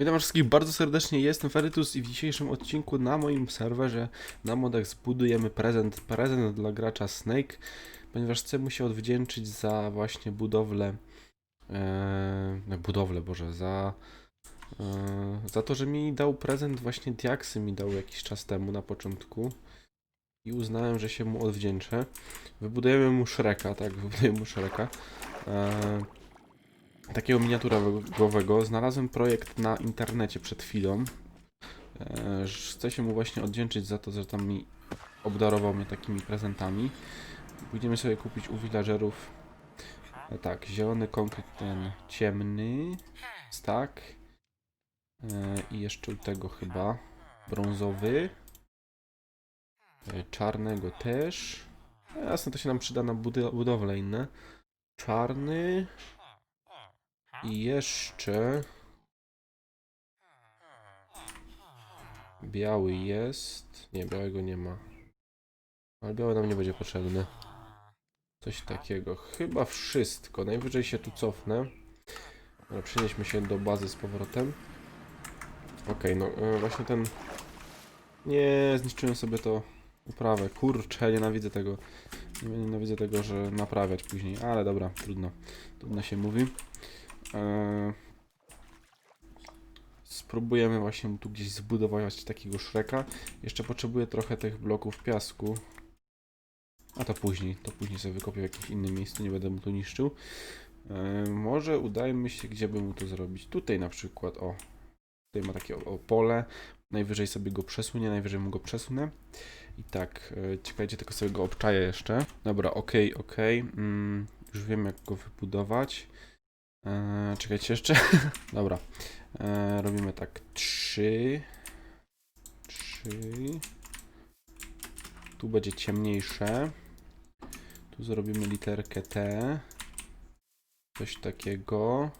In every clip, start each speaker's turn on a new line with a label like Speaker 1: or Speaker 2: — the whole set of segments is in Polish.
Speaker 1: Witam wszystkich bardzo serdecznie, jestem Ferytus i w dzisiejszym odcinku na moim serwerze na modach zbudujemy prezent, prezent dla gracza Snake, ponieważ chcę mu się odwdzięczyć za właśnie budowlę, e, budowlę, boże, za, e, za to, że mi dał prezent, właśnie diaksy mi dał jakiś czas temu na początku i uznałem, że się mu odwdzięczę. Wybudujemy mu Shreka, tak, wybudujemy mu Shreka. E, takiego miniaturowego. Znalazłem projekt na internecie przed chwilą. E, Chcę się mu właśnie oddzięczyć za to, że tam mi obdarował mnie takimi prezentami. Pójdziemy sobie kupić u villagerów e, tak, zielony konkret ten ciemny tak i jeszcze u tego chyba brązowy czarnego też jasne to się nam przyda na budowle inne czarny i jeszcze biały jest. Nie, białego nie ma. Ale biały nam nie będzie potrzebny. Coś takiego. Chyba wszystko. Najwyżej się tu cofnę. Ale przenieśmy się do bazy z powrotem. Okej, no e, właśnie ten... Nie, zniszczyłem sobie to uprawę. Kurczę, nienawidzę tego. Nienawidzę tego, że naprawiać później. Ale dobra, trudno. Trudno się mówi. Eee, spróbujemy właśnie tu gdzieś zbudować takiego szreka. Jeszcze potrzebuję trochę tych bloków piasku. A to później, to później sobie wykopię w jakimś innym miejscu, nie będę mu tu niszczył. Eee, może udajmy się, gdzie by mu to zrobić. Tutaj na przykład, o. Tutaj ma takie pole. Najwyżej sobie go przesunie, najwyżej mu go przesunę. I tak, e, czekajcie, tylko sobie go obczaję jeszcze. Dobra, okej, okej. Mm, już wiem, jak go wybudować. Eee, czekajcie jeszcze. Dobra. Eee, robimy tak. Trzy. Trzy. Tu będzie ciemniejsze. Tu zrobimy literkę T. Coś takiego.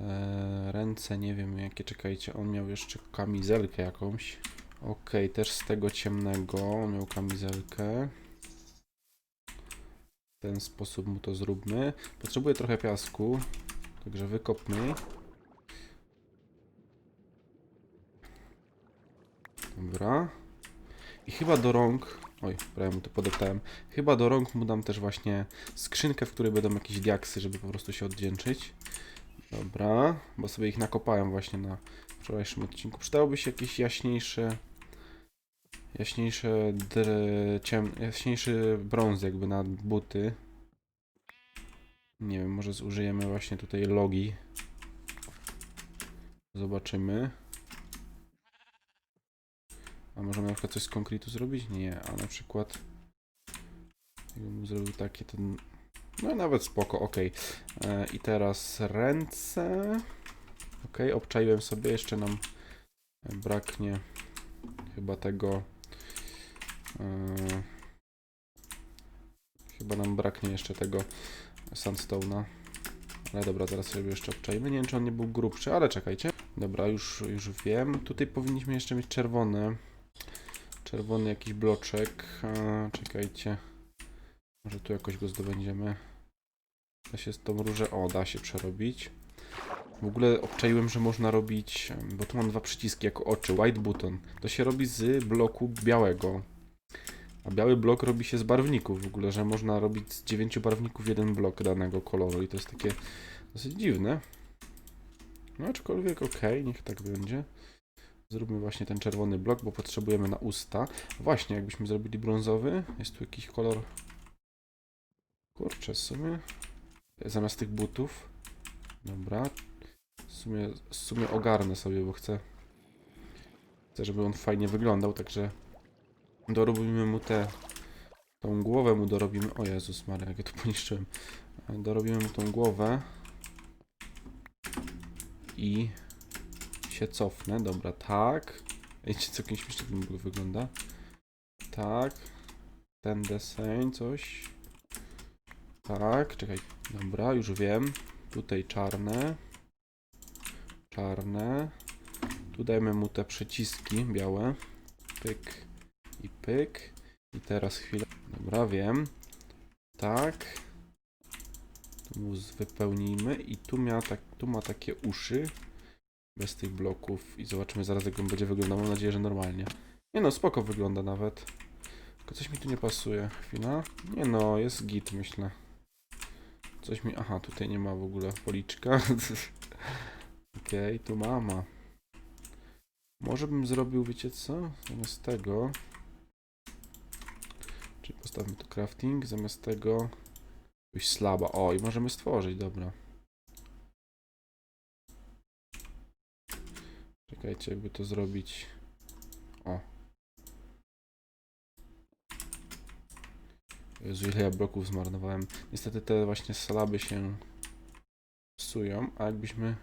Speaker 1: Eee, ręce nie wiem jakie, czekajcie. On miał jeszcze kamizelkę jakąś. Okej, też z tego ciemnego miał kamizelkę. W ten sposób mu to zróbmy. Potrzebuję trochę piasku, także wykopmy. Dobra. I chyba do rąk. Oj, prawie mu to podeptałem. Chyba do rąk mu dam też właśnie skrzynkę, w której będą jakieś diaksy, żeby po prostu się oddzięczyć. Dobra, bo sobie ich nakopałem właśnie na wczorajszym odcinku. Przydałoby się jakieś jaśniejsze jaśniejsze dr... ciem... jaśniejszy brąz jakby na buty. Nie wiem, może zużyjemy właśnie tutaj logi. Zobaczymy. A możemy na przykład coś z konkretu zrobić? Nie, a na przykład jakbym zrobił takie ten... No nawet spoko, ok. E, I teraz ręce. Ok, obczaiłem sobie, jeszcze nam braknie chyba tego Yy, Chyba nam braknie jeszcze tego sandstone'a. Ale dobra, zaraz sobie jeszcze obczajmy. Nie wiem, czy on nie był grubszy, ale czekajcie. Dobra, już, już wiem. Tutaj powinniśmy jeszcze mieć czerwone. Czerwony jakiś bloczek. A, czekajcie. Może tu jakoś go zdobędziemy. Da się z tą różę... O, da się przerobić. W ogóle obczaiłem, że można robić... Bo tu mam dwa przyciski jako oczy. White button. To się robi z bloku białego. A biały blok robi się z barwników w ogóle, że można robić z dziewięciu barwników jeden blok danego koloru i to jest takie dosyć dziwne. No aczkolwiek okej, niech tak będzie. Zróbmy właśnie ten czerwony blok, bo potrzebujemy na usta. Właśnie, jakbyśmy zrobili brązowy, jest tu jakiś kolor... Kurczę, w sumie... Zamiast tych butów. Dobra. W sumie, w sumie ogarnę sobie, bo chcę... Chcę, żeby on fajnie wyglądał, także dorobimy mu te tą głowę mu dorobimy. O Jezus Maria, jak ja to poniszczyłem. Dorobimy mu tą głowę. I się cofnę. Dobra, tak. Wiecie, całkiem śmiesznie w ogóle wygląda. Tak. Ten deseń, coś. Tak, czekaj. Dobra, już wiem. Tutaj czarne. Czarne. Tu dajmy mu te przyciski białe. Pyk i pyk. I teraz chwilę. Dobra, wiem. Tak. Tu mu wypełnijmy i tu, miała tak, tu ma takie uszy. Bez tych bloków i zobaczymy zaraz jak on będzie wyglądał. Mam nadzieję, że normalnie. Nie no, spoko wygląda nawet. Tylko coś mi tu nie pasuje. Chwila. Nie no, jest git myślę. Coś mi... Aha, tutaj nie ma w ogóle policzka. Okej, tu mama. Może bym zrobił, wiecie co? Zamiast tego... Postawmy tu crafting. Zamiast tego... Coś slaba. O, i możemy stworzyć, dobra. Czekajcie, jakby to zrobić. O. Jezu, ile ja bloków zmarnowałem. Niestety te właśnie slaby się psują, a jakbyśmy...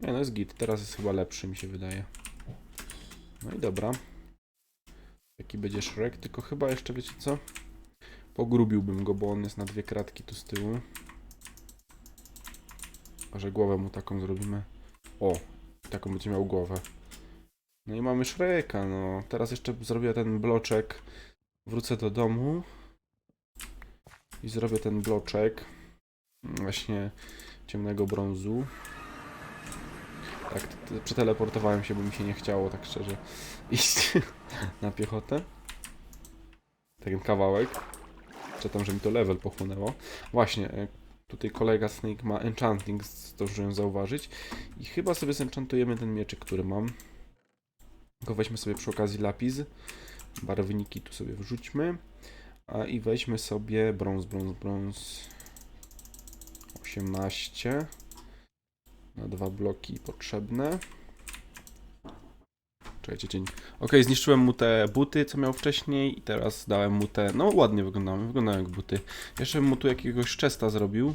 Speaker 1: Nie no, jest git. Teraz jest chyba lepszy, mi się wydaje. No i dobra. Jaki będzie Shrek, tylko chyba jeszcze, wiecie co? Pogrubiłbym go, bo on jest na dwie kratki tu z tyłu. A że głowę mu taką zrobimy. O, taką będzie miał głowę. No i mamy Shreka, no. Teraz jeszcze zrobię ten bloczek. Wrócę do domu. I zrobię ten bloczek. Właśnie ciemnego brązu. Tak, przeteleportowałem się, bo mi się nie chciało, tak szczerze, iść na piechotę. Ten kawałek. Czytam, że mi to level pochłonęło. Właśnie, e, tutaj kolega Snake ma enchanting, zdążyłem zauważyć. I chyba sobie zenchantujemy ten mieczyk, który mam. Tylko weźmy sobie przy okazji lapis. Barwniki tu sobie wrzućmy. A i weźmy sobie brąz, brąz, brąz. 18. Dwa bloki potrzebne. Czekajcie, dzień. Ok, zniszczyłem mu te buty, co miał wcześniej i teraz dałem mu te... No ładnie wyglądają, wyglądają jak buty. Jeszcze bym mu tu jakiegoś czesta zrobił.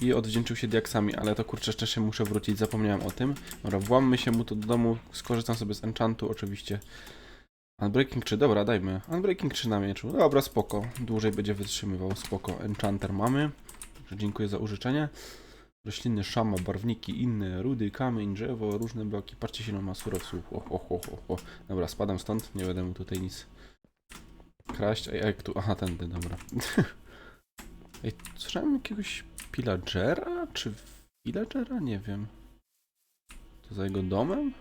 Speaker 1: I odwdzięczył się diaksami, ale to kurczę, jeszcze się muszę wrócić, zapomniałem o tym. Dobra, włammy się mu to do domu, skorzystam sobie z enchantu oczywiście. Unbreaking 3, dobra, dajmy. Unbreaking 3 na mieczu. Dobra, spoko. Dłużej będzie wytrzymywał, spoko. Enchanter mamy. Dziękuję za użyczenie. Rośliny, szama, barwniki, inne, rudy, kamień, drzewo, różne bloki. Patrzcie się, ile ma surowców. O, o. Dobra, spadam stąd, nie będę mu tutaj nic kraść. Ej, jak tu? Aha, tędy, dobra. Ej, słyszałem jakiegoś pillagera? Czy villagera? Nie wiem. To za jego domem?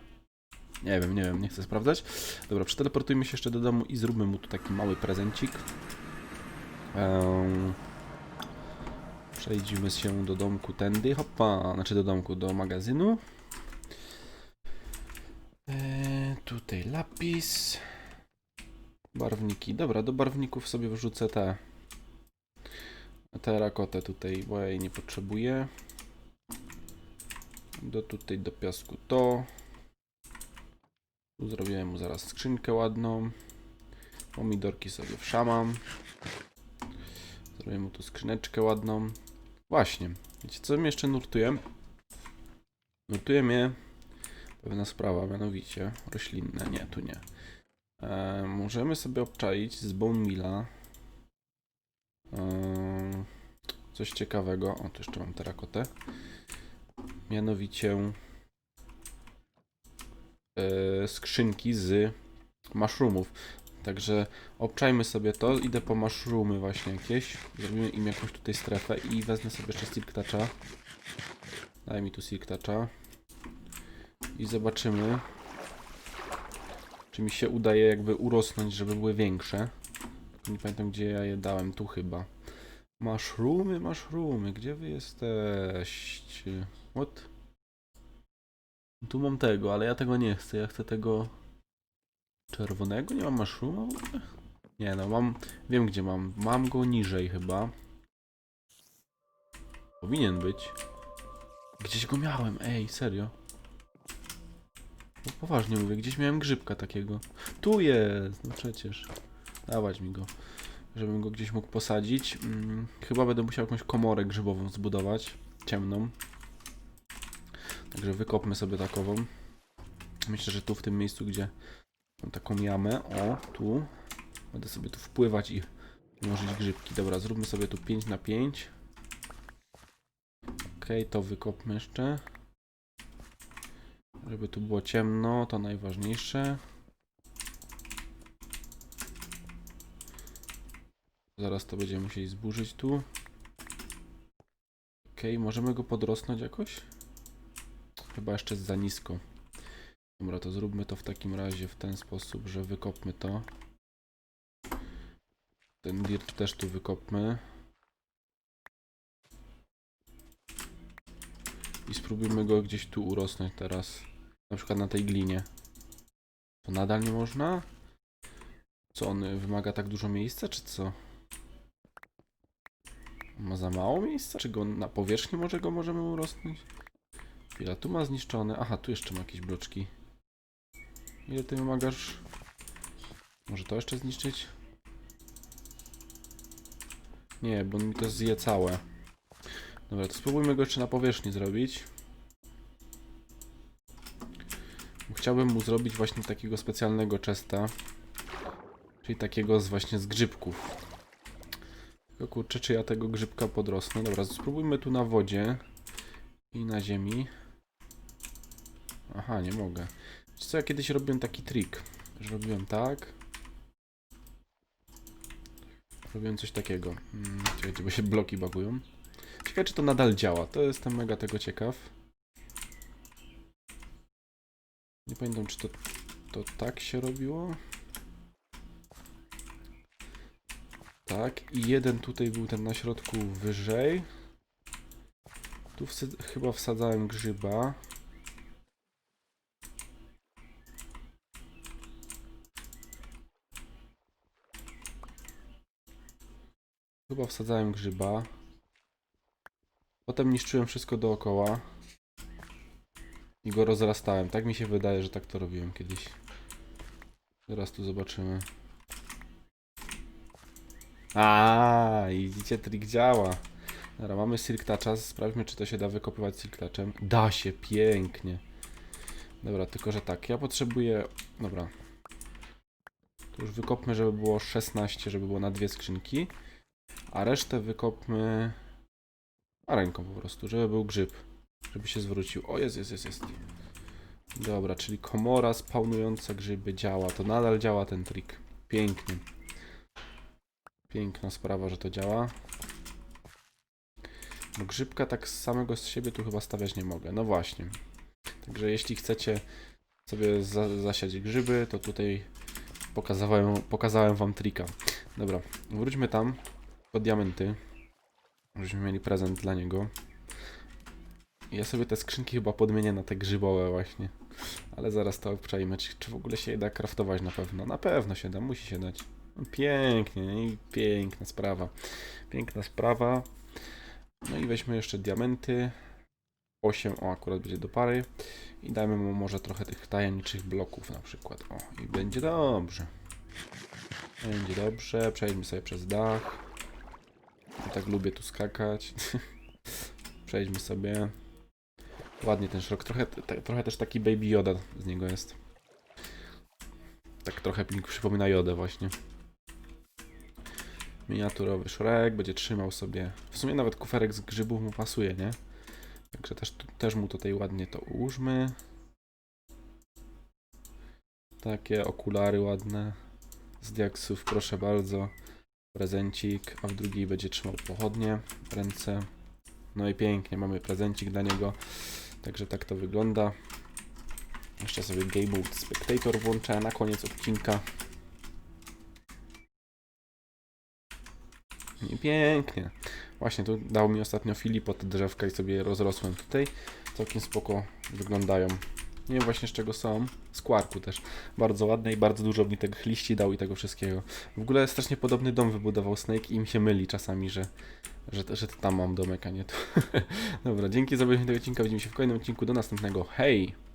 Speaker 1: Nie wiem, nie wiem, nie chcę sprawdzać. Dobra, przeteleportujmy się jeszcze do domu i zróbmy mu tu taki mały prezencik. Ehm, Przejdźmy się do domku tędy, hopa, znaczy do domku, do magazynu. Eee, tutaj lapis. Barwniki. Dobra, do barwników sobie wrzucę te. Terakotę tutaj, bo ja jej nie potrzebuję. Do tutaj, do piasku to. Tu zrobiłem mu zaraz skrzynkę ładną. Pomidorki sobie wszamam. Zrobię mu tu skrzyneczkę ładną. Właśnie. Wiecie co mnie jeszcze nurtuje? Nurtuje mnie pewna sprawa, mianowicie roślinne. Nie, tu nie. E, możemy sobie obczaić z bone milla e, coś ciekawego. O, tu jeszcze mam terakotę. Mianowicie e, skrzynki z mushroomów. Także obczajmy sobie to. Idę po mushroomy właśnie jakieś. Zrobimy im jakąś tutaj strefę i wezmę sobie jeszcze silk toucha. Daj mi tu silk toucha. I zobaczymy, czy mi się udaje jakby urosnąć, żeby były większe. Nie pamiętam gdzie ja je dałem. Tu chyba. Mushroomy, mushroomy. Gdzie wy jesteście? What? Tu mam tego, ale ja tego nie chcę. Ja chcę tego czerwonego. Nie mam ogóle? Nie no, mam... Wiem gdzie mam. Mam go niżej chyba. Powinien być. Gdzieś go miałem, ej, serio. No poważnie mówię, gdzieś miałem grzybka takiego. Tu jest, no przecież. Dawać mi go. Żebym go gdzieś mógł posadzić. Mm, chyba będę musiał jakąś komorę grzybową zbudować. Ciemną. Także wykopmy sobie takową. Myślę, że tu w tym miejscu, gdzie mam taką jamę, o, tu. Będę sobie tu wpływać i ułożyć grzybki. Dobra, zróbmy sobie tu 5 na 5 Okej, to wykopmy jeszcze. Żeby tu było ciemno, to najważniejsze. Zaraz to będziemy musieli zburzyć tu. Okej, możemy go podrosnąć jakoś? chyba jeszcze za nisko. Dobra, to zróbmy to w takim razie w ten sposób, że wykopmy to. Ten dirt też tu wykopmy. I spróbujmy go gdzieś tu urosnąć teraz. Na przykład na tej glinie. To nadal nie można? Co on wymaga tak dużo miejsca, czy co? Ma za mało miejsca? Czy go na powierzchni może go możemy urosnąć? Chwila, tu ma zniszczone. Aha, tu jeszcze ma jakieś bloczki. Ile ty wymagasz? Może to jeszcze zniszczyć? Nie, bo mi to zje całe. Dobra, to spróbujmy go jeszcze na powierzchni zrobić. Chciałbym mu zrobić właśnie takiego specjalnego chesta. Czyli takiego z właśnie z grzybków. Tylko kurczę, czy ja tego grzybka podrosnę. Dobra, spróbujmy tu na wodzie i na ziemi. Aha, nie mogę. Co, ja kiedyś robiłem taki trik, że robiłem tak. Robiłem coś takiego. Hmm, czekajcie, bo się bloki bagują. Ciekawe, czy to nadal działa. To jestem mega tego ciekaw. Nie pamiętam, czy to, to tak się robiło. Tak, i jeden tutaj był ten na środku wyżej. Tu chyba wsadzałem grzyba. Chyba wsadzałem grzyba. Potem niszczyłem wszystko dookoła. I go rozrastałem. Tak mi się wydaje, że tak to robiłem kiedyś. Teraz tu zobaczymy. A, widzicie, trik działa. Dobra, mamy silk toucha. Sprawdźmy, czy to się da wykopywać silk touchem. Da się, pięknie. Dobra, tylko że tak, ja potrzebuję... Dobra. To już wykopmy, żeby było 16, żeby było na dwie skrzynki. A resztę wykopmy... A ręką po prostu, żeby był grzyb. Żeby się zwrócił. O, jest, jest, jest, jest. Dobra, czyli komora spawnująca grzyby działa. To nadal działa ten trik. Pięknie. Piękna sprawa, że to działa. Bo grzybka tak z samego z siebie tu chyba stawiać nie mogę. No właśnie. Także jeśli chcecie sobie za zasiać grzyby, to tutaj pokazałem, pokazałem wam trika. Dobra, wróćmy tam po diamenty. Żebyśmy mieli prezent dla niego. Ja sobie te skrzynki chyba podmienię na te grzybowe właśnie. Ale zaraz to obczajmy, czy, czy w ogóle się da kraftować na pewno. Na pewno się da, musi się dać. No, pięknie i piękna sprawa. Piękna sprawa. No i weźmy jeszcze diamenty. 8, o akurat będzie do pary. I dajmy mu może trochę tych tajemniczych bloków na przykład. O, i będzie dobrze. Będzie dobrze. Przejdźmy sobie przez dach. Tak lubię tu skakać. Przejdźmy sobie. Ładnie ten szrok. Trochę, te, trochę też taki Baby Yoda z niego jest. Tak trochę mi przypomina Jodę właśnie. Miniaturowy Shrek będzie trzymał sobie. W sumie nawet kuferek z grzybów mu pasuje, nie? Także też, też mu tutaj ładnie to ułóżmy. Takie okulary ładne. Z diaksów, proszę bardzo. Prezencik, a w drugiej będzie trzymał pochodnie ręce. No i pięknie, mamy prezencik dla niego. Także tak to wygląda. Jeszcze sobie Mode Spectator włączę na koniec odcinka. I pięknie. Właśnie tu dał mi ostatnio Filipo te drzewka i sobie rozrosłem tutaj. Całkiem spoko wyglądają. Nie wiem właśnie z czego są. Z kwarku też. Bardzo ładne i bardzo dużo mi tych liści dał i tego wszystkiego. W ogóle strasznie podobny dom wybudował Snake i mi się myli czasami, że, że, że tam mam domek, a nie tu. Dobra, dzięki za obejrzenie tego odcinka. Widzimy się w kolejnym odcinku. Do następnego. Hej!